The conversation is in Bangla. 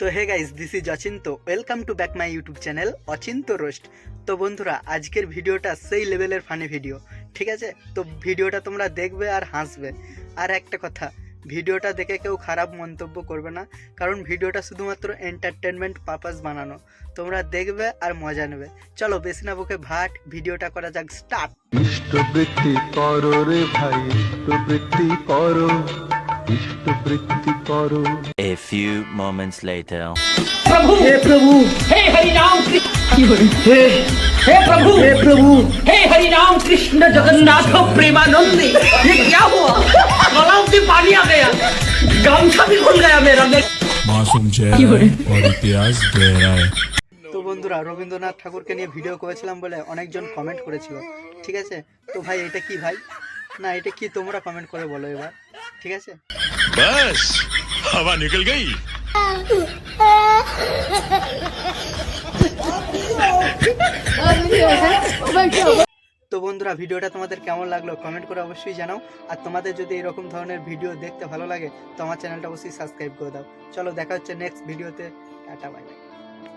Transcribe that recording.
তো hey guys this is Achinta welcome to back my YouTube channel Achinta roast তো বন্ধুরা, আজকের ভিডিওটা সেই লেভেলের ফানি ভিডিও ঠিক আছে? তো ভিডিওটা তোমরা দেখবে আর হাসবে। আর একটা কথা, ভিডিওটা দেখে কেউ খারাপ মন্তব্য করবে না, কারণ ভিডিওটা শুধুমাত্র এন্টারটেনমেন্ট পারপাস বানানো। তোমরা দেখবে আর মজা নেবে। চলো, বেশি না বকে ভাট, ভিডিওটা করা যাক স্টার্ট ইষ্টবৃত্তি করো রে ভাই ইষ্টবৃত্তি করো। ইষ্টবৃত্তি করো A few moments later. प्रभु हे प्रभु हे हरि राम कृष्ण हे हे प्रभु हे प्रभु हे हरि राम कृष्ण जगन्नाथ प्रेमानंद ये क्या हुआ गलाव से पानी आ गया गमछा भी खुल गया मेरा मासूम चेहरा और इतिहास गहरा है তো বন্ধুরা রবীন্দ্রনাথ ঠাকুরকে নিয়ে ভিডিও করেছিলাম বলে অনেকজন কমেন্ট করেছিল ঠিক আছে তো ভাই এটা কি ভাই না এটা কি তোমরা কমেন্ট করে বলো এবার ঠিক আছে? বাস হাওয়া নিকল গই। তো বন্ধুরা ভিডিওটা তোমাদের কেমন লাগল কমেন্ট করে অবশ্যই জানাও। আর তোমাদের যদি এরকম ধরনের ভিডিও দেখতে ভালো লাগে তো আমার চ্যানেলটা অবশ্যই সাবস্ক্রাইব করে দাও। চলো দেখা হচ্ছে নেক্সট ভিডিওতে। Tata bye bye